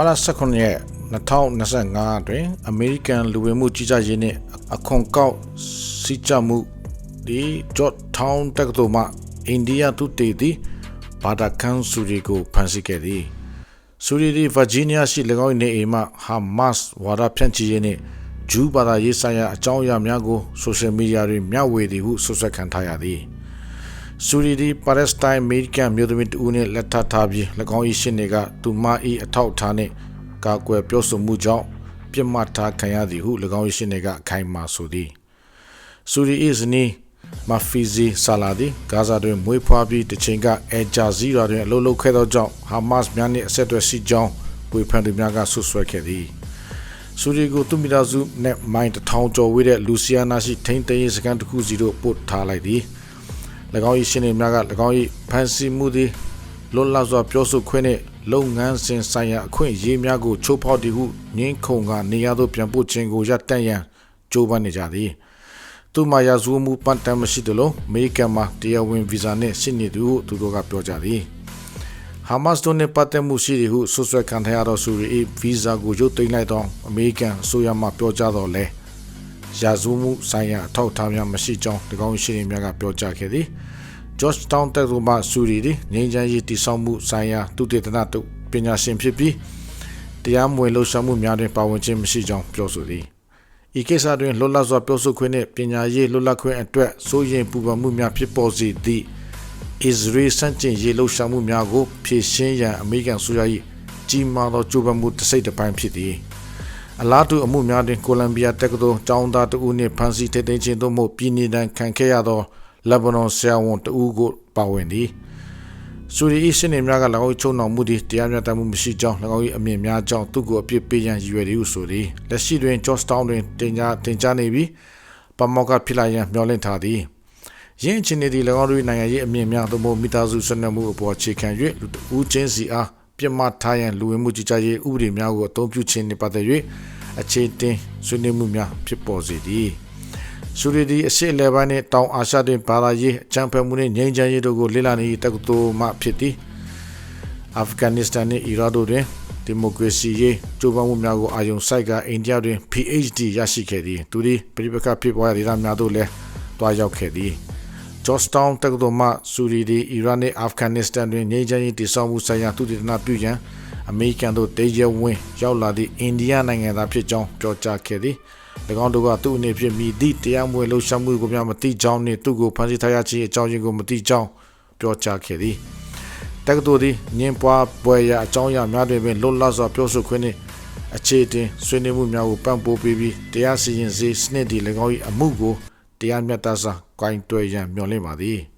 မလ19ရက်2025တွင်အမေရိကန်လူဝင်မှုကြီးကြပ်ရေးနှင့်အခွန်ကောက်စီကြမှုဒီဂျော့ထောင်းတက္ကသိုလ်မှအိန္ဒိယသူတေသည်ဘာဒါကန်ဆူရီကိုဖမ်းဆီးခဲ့သည်ဆူရီဒီဗာဂျီးနီးယားရှိ၎င်း၏နေအိမ်မှဟာမတ်ဝါဒဖြန့်ချီရေးနှင့်ဂျူးဘာသာရေးဆိုင်ရာအကြောင်းအရာများကိုဆိုရှယ်မီဒီယာတွင်မျှဝေသည်ဟုဆွဆွဲခံထားရသည် ဆူရီဒီပါလက်စတိုင်းအမေရိကန်မျိုးသမီးတဦးနှင့်လက်ထပ်ထားပြီး၎င်း၏ရှင်းနေကသူမ၏အထောက်အထားနှင့်ကာကွယ်ပြောဆိုမှုကြောင့်ပြစ်မှတ်ထားခံရသည်ဟု၎င်း၏ရှင်းနေကအခိုင်အမာဆိုသည်ဆူရီ၏ဇနီးမဖီဇီဆာလာဒီဂါဇာတွင်မွေးဖွားပြီးတစ်ချိန်ကအဲဂျာဇီရာတွင်အလုပ်လုပ်ခဲ့သောကြောင့်ဟာမတ်စ်များနှင့်အဆက်အသွယ်ရှိကြောင်းဝေဖန်သူများကဆွဆွဲခဲ့သည်ဆူရီကိုသူမိသားစုနဲ့မိုင်းတထောင်ကျော်ဝေးတဲ့လူစီယာနာရှိထိန်းသိမ်းရေးစခန်းတစ်ခုစီတို့ပို့ထားလိုက်သည်၎ င်း၏ရှင်းနေများက၎င်း၏ဖန်ဆီးမှုသည်လွတ်လပ်စွာပြောဆိုခွင့်နှင့်လုပ်ငန်းစဉ်ဆိုင်ရာအခွင့်အရေးများကိုချိုးဖောက်သည်ဟုငင်းခုန်ကနေရာသို့ပြန်ပို့ခြင်းကိုရပ်တန့်ရန်ကြိုးပမ်းနေကြသည်သူမှရာဇဝမှုပတ်တမ်းမရှိသလိုအမေရိကန်မှာတရားဝင်ဗီဇာနှင့်ရှိနေသူဟုသူတို့ကပြောကြသည်ဟာမတ်စ်တို့နှင့်ပတ်သက်မှုရှိသည်ဟုဆွဆွဲခံထားရသောဆိုရီ၏ဗီဇာကိုရုပ်သိမ်းလိုက်သောအမေရိကန်အစိုးရမှပြောကြားတော်လဲ ရာဇဝမှုဆိုင်ရာအထောက်အထားများမရှိကြောင်း၎င်းရှိနေများကပြောကြားခဲ့သည် Georgetown တက္ကသိုလ်မှဆူရီသည်ငင်းချမ်းရေးတည်ဆောက်မှုဆိုင်ရာသူတေသနတုပညာရှင်ဖြစ်ပြီးတရားမဝင်လှုပ်ရှားမှုများတွင်ပါဝင်ခြင်းမရှိကြောင်းပြောဆိုသည်ဤကိစ္စတွင်လွတ်လပ်စွာပြောဆိုခွင့်နှင့်ပညာရေးလွတ်လပ်ခွင့်အတွက်စိုးရိမ်ပူပန်မှုများဖြစ်ပေါ်စေသည့် Israel စန့်ကျင်ရေးလှုပ်ရှားမှုများကိုဖြည့်ရှင်းရန်အမေရိကန်ဆိုရ၏ကြီးမားသောကြိုးပမ်းမှုတစ်စိတ်တစ်ပိုင်းဖြစ်သည် အလားတူအမှုများတွင်ကိုလံဘီယာတက္ကသိုလ်ကျောင်းသားတဦးနှင့်ဖမ်းဆီးထိန်းသိမ်းခြင်းသို့မဟုတ်ပြည်내တန်းခံခဲ့ရသောလက်ဘနွန်ဆရာဝန်တဦးကိုပါဝင်သည်ဆူရီအစ်စနေများက၎င်းချုံနှောင်မှုသည်တရားမျှတမှုမရှိကြောင်း၎င်း၏အမြင်များကြောင့်သူ့ကိုအပြစ်ပေးရန်ရည်ရွယ်သည်ဟုဆိုသည်လက်ရှိတွင် Georgetown တွင်တင်ကြားတင်ကြားနေပြီးပမောက်ကဖြစ်လာရန်မျှော်လင့်ထားသည်ရင်းချင်းနေသည့်၎င်းတို့၏နိုင်ငံရေးအမြင်များသို့မဟုတ်မိသားစုဆွေးနွေးမှုအပေါ်အခြေခံ၍လူတဦးချင်းစီအား ပြစ်မှတ်ထားရန်လူဝင်မှုကြီးကြပ်ရေးဥပဒေများကိုအသုံးပြုခြင်းနှင့်ပတ်သက်၍အခြေတင်ဆွေးနွေးမှုများဖြစ်ပေါ်စေသည်ဆူရီဒီအရှိလေပိုင်းနှင့်တောင်အာရှတွင်ဘာသာရေးအကြံဖက်မှုနှင့်ငြိမ်းချမ်းရေးတို့ကိုလေ့လာနေသည့်တက္ကသိုလ်မှဖြစ်သည်အာဖဂန်နစ္စတန်နှင့်အီရတ်တို့တွင်ဒီမိုကရေစီရေးကြိုးပမ်းမှုများကိုအာရုံစိုက်ကအိန္ဒိယတွင် PhD ရရှိခဲ့သည်သူသည်ပြည်ပကဖြစ်ပွားရာဒေသများသို့လည်းတွားရောက်ခဲ့သည် Georgetown တက္ကသိုလ်မှဆူရီဒီအီရတ်နှင့်အာဖဂန်နစ္စတန်တွင်ငြိမ်းချမ်းရေးတည်ဆောက်မှုဆိုင်ရာသုတေသနပြုရန်အမေရိကန်သို့တေးရဲဝင်ရောက်လာသည့်အိန္ဒိယနိုင်ငံသားဖြစ်ကြောင်းပြောကြားခဲ့သည်၎င်းတို့ကသူ့အနေဖြင့်မိသည့်တရားမဝင်လှုပ်ရှားမှုကိုများမသိကြောင်းနှင့်သူ့ကိုဖမ်းဆီးထားရခြင်းအကြောင်းရင်းကိုမသိကြောင်းပြောကြားခဲ့သည်တက္ကသိုလ်သည်ညင်ပွားပွဲရအကြောင်းအရာများတွင်ပင်လွတ်လပ်စွာပြောဆိုခွင့်နှင့်အခြေတင်ဆွေးနွေးမှုများကိုပံ့ပိုးပေးပြီးတရားစီရင်စေစနစ်ဒီ၎င်း၏အမှုကို တရားမျှတစွာဂိုင်းတွယ်ရန်မျှော်လင့်ပါသည်။